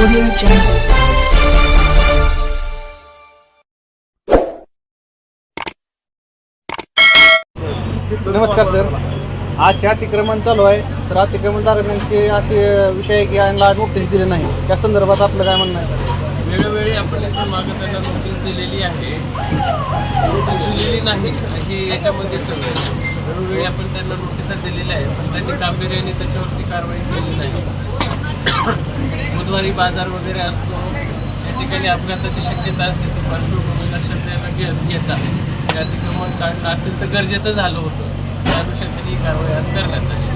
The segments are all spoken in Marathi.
Audio Jungle. नमस्कार सर. आजचे अतिक्रमण चालू आहे. तर अतिक्रमणधारकांचे असे विषय आहे की यांना नोटीस दिले नाही. त्या संदर्भात आपलं काय म्हणणं आहे? वेळोवेळी आपण इथून मागं त्यांना नोटीस दिलेली आहे. नोटीस दिलेली नाही अशी याच्यामध्ये. वेळोवेळी आपण त्यांना नोटिसा दिलेल्या आहेत. पण त्यांनी गांभीर्याने त्याच्यावरती कारवाई केली नाही. बुधवारी बाजार वगैरे असतो त्या ठिकाणी अपघाताची शक्यता असते ती पार्श्वभूमी लक्षात द्यायला घे घेता हे अतिक्रमण काढणं अत्यंत गरजेचं झालं होतं. त्या अनुषंगाने ही कारवाई आज करण्यात आली.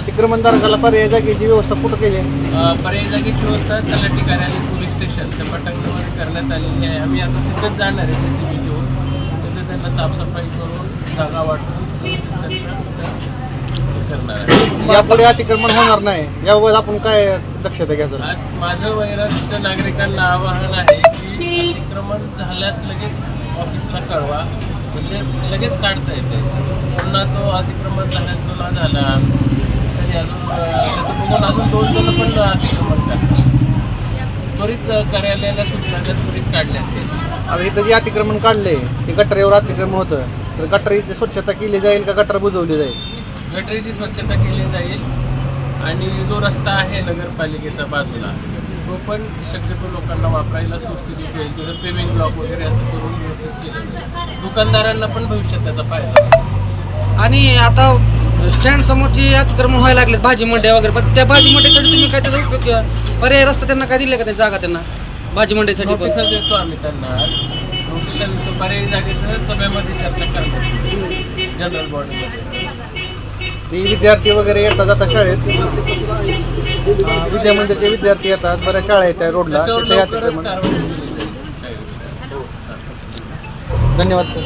अतिक्रमणधारकाला पर्याय जागेची व्यवस्था कुठं केली आहे? पर्यायी जागेची व्यवस्था तलाठी कार्यालय पोलीस स्टेशन त्या पटांगणामध्ये करण्यात आलेली आहे. आम्ही आता तिथेच जाणार आहे जे सी बी घेऊन. तिथे त्यांना साफसफाई करून जागा वाटून त्यांचं करणार आहे. यापुढे अतिक्रमण होणार नाही. याबाबत आपण काय दक्षता घ्या सर? माझं वैरागच्या नागरिकांना आवाहन आहे की अतिक्रमण झाल्यास लगेच ऑफिसला कळवा. म्हणजे लगेच काढता येते. पुन्हा तो अतिक्रमण झाल्याचा ना झाला तरी अजून त्याचं बघून अजून दोन जण पण अतिक्रमण करतात. त्वरित कार्यालयाला सूचना त्वरित येईल आता इथं जे अतिक्रमण काढले ते गटरेवर अतिक्रमण होतं. तर गटरीची स्वच्छता केली जाईल का गटर बुजवली जाईल? गटरीची स्वच्छता केली जाईल आणि जो रस्ता आहे नगरपालिकेचा बाजूला तो पण शक्यतो लोकांना वापरायला सुस्थितीत येईल. तिथं पेविंग ब्लॉक वगैरे असं करून व्यवस्थित केलं जाईल. दुकानदारांना पण भविष्यात त्याचा फायदा होईल. आणि आता स्टँड समोरची अतिक्रमण व्हायला लागलेत. भाजी मंड्या वगैरे. पण त्या भाजी मंडईसाठी तुम्ही काय त्याचा उपयोग? पर्याय रस्ता त्यांना काय दिले का त्या जागा त्यांना? भाजी मंडईसाठी देतो आम्ही त्यांना. आज देतो. पर्यायी जागेचं सभेमध्ये चर्चा करण्यात जनरल बॉडीमध्ये ते विद्यार्थी वगैरे येतात जातात शाळेत. अं, विद्यामंदिरचे विद्यार्थी येतात बऱ्याच शाळा आहेत त्या रोडला. त्याच्यावर तिथे लवकरच अतिक्रमण कारवाई केली जाईल धन्यवाद. सर